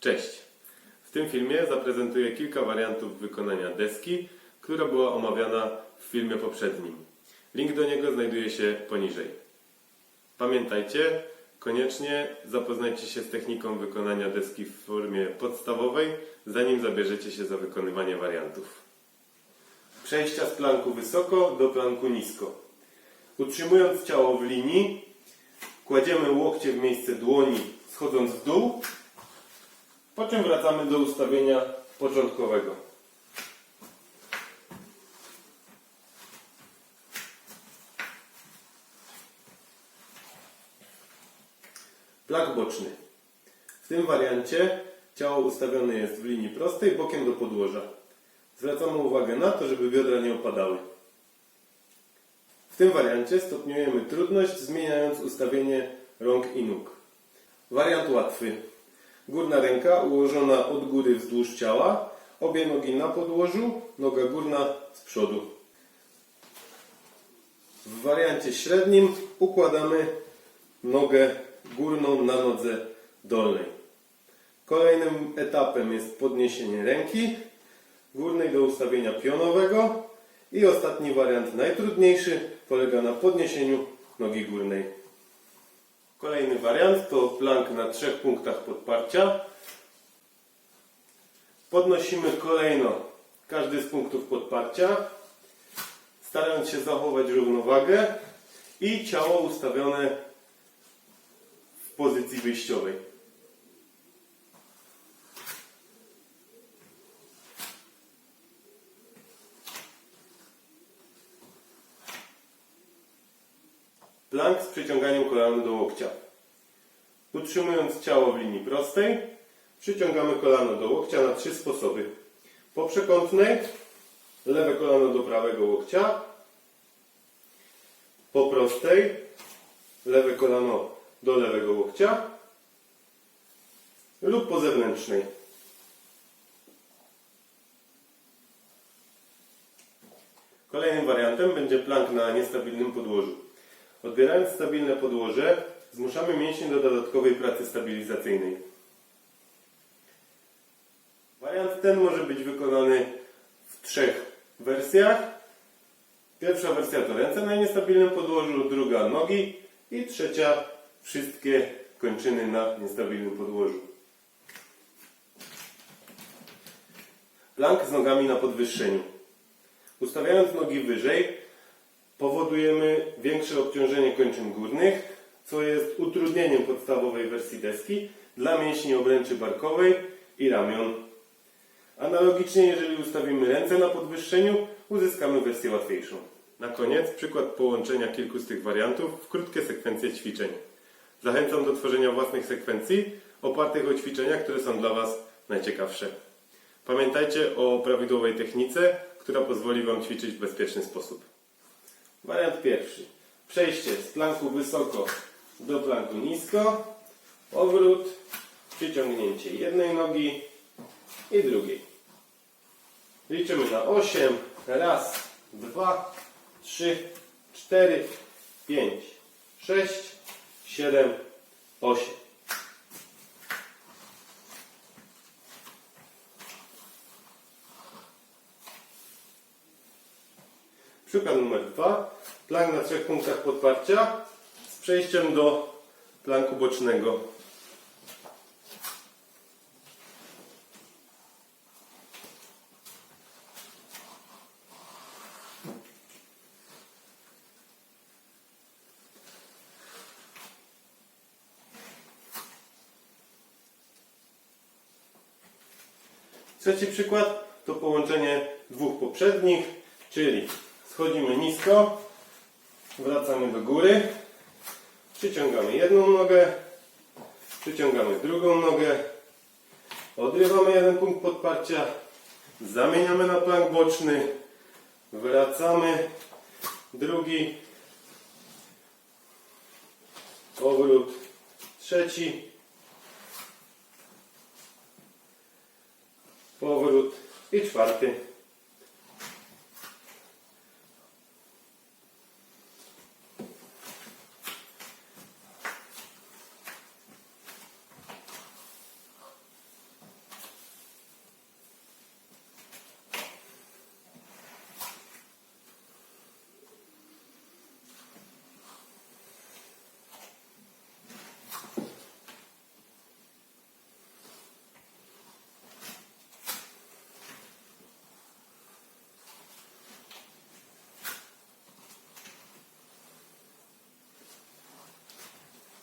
Cześć! W tym filmie zaprezentuję kilka wariantów wykonania deski, która była omawiana w filmie poprzednim. Link do niego znajduje się poniżej. Pamiętajcie, koniecznie zapoznajcie się z techniką wykonania deski w formie podstawowej, zanim zabierzecie się za wykonywanie wariantów. Przejścia z planku wysoko do planku nisko. Utrzymując ciało w linii, kładziemy łokcie w miejsce dłoni, schodząc w dół, po czym wracamy do ustawienia początkowego. Plak boczny. W tym wariancie ciało ustawione jest w linii prostej bokiem do podłoża. Zwracamy uwagę na to, żeby biodra nie opadały. W tym wariancie stopniujemy trudność zmieniając ustawienie rąk i nóg. Wariant łatwy. Górna ręka ułożona od góry wzdłuż ciała, obie nogi na podłożu, noga górna z przodu. W wariancie średnim układamy nogę górną na nodze dolnej. Kolejnym etapem jest podniesienie ręki górnej do ustawienia pionowego i ostatni wariant, najtrudniejszy, polega na podniesieniu nogi górnej. Kolejny wariant to plank na trzech punktach podparcia. Podnosimy kolejno każdy z punktów podparcia, starając się zachować równowagę i ciało ustawione w pozycji wyjściowej. Plank z przyciąganiem kolana do łokcia. Utrzymując ciało w linii prostej, przyciągamy kolano do łokcia na trzy sposoby. Po przekątnej, lewe kolano do prawego łokcia. Po prostej, lewe kolano do lewego łokcia. Lub po zewnętrznej. Kolejnym wariantem będzie plank na niestabilnym podłożu. Odbierając stabilne podłoże, zmuszamy mięśnie do dodatkowej pracy stabilizacyjnej. Wariant ten może być wykonany w trzech wersjach. Pierwsza wersja to ręce na niestabilnym podłożu, druga nogi i trzecia wszystkie kończyny na niestabilnym podłożu. Plank z nogami na podwyższeniu. Ustawiając nogi wyżej, powodujemy większe obciążenie kończyn górnych, co jest utrudnieniem podstawowej wersji deski dla mięśni obręczy barkowej i ramion. Analogicznie, jeżeli ustawimy ręce na podwyższeniu, uzyskamy wersję łatwiejszą. Na koniec przykład połączenia kilku z tych wariantów w krótkie sekwencje ćwiczeń. Zachęcam do tworzenia własnych sekwencji opartych o ćwiczenia, które są dla Was najciekawsze. Pamiętajcie o prawidłowej technice, która pozwoli Wam ćwiczyć w bezpieczny sposób. Wariant pierwszy. Przejście z planku wysoko do planku nisko. Powrót. Przyciągnięcie jednej nogi i drugiej. Liczymy na 8. Raz, dwa, trzy, cztery, pięć, sześć, siedem, osiem. Przykład numer dwa. Plank na trzech punktach podparcia z przejściem do planku bocznego. Trzeci przykład to połączenie dwóch poprzednich, czyli schodzimy nisko, wracamy do góry, przyciągamy jedną nogę, przyciągamy drugą nogę, odrywamy jeden punkt podparcia, zamieniamy na plank boczny, wracamy, drugi, powrót, trzeci, powrót i czwarty.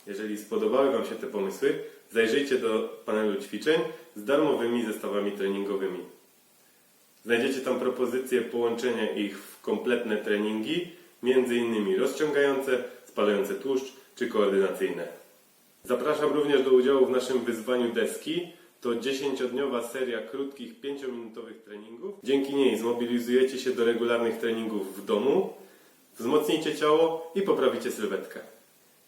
Jeżeli spodobały Wam się te pomysły, zajrzyjcie do panelu ćwiczeń z darmowymi zestawami treningowymi. Znajdziecie tam propozycje połączenia ich w kompletne treningi, innymi rozciągające, spalające tłuszcz czy koordynacyjne. Zapraszam również do udziału w naszym wyzwaniu deski. To 10-dniowa seria krótkich 5-minutowych treningów. Dzięki niej zmobilizujecie się do regularnych treningów w domu, wzmocnicie ciało i poprawicie sylwetkę.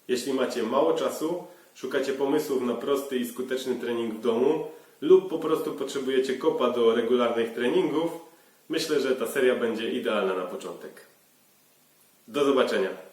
Jeśli macie mało czasu, szukacie pomysłów na prosty i skuteczny trening w domu lub po prostu potrzebujecie kopa do regularnych treningów, myślę, że ta seria będzie idealna na początek. Do zobaczenia.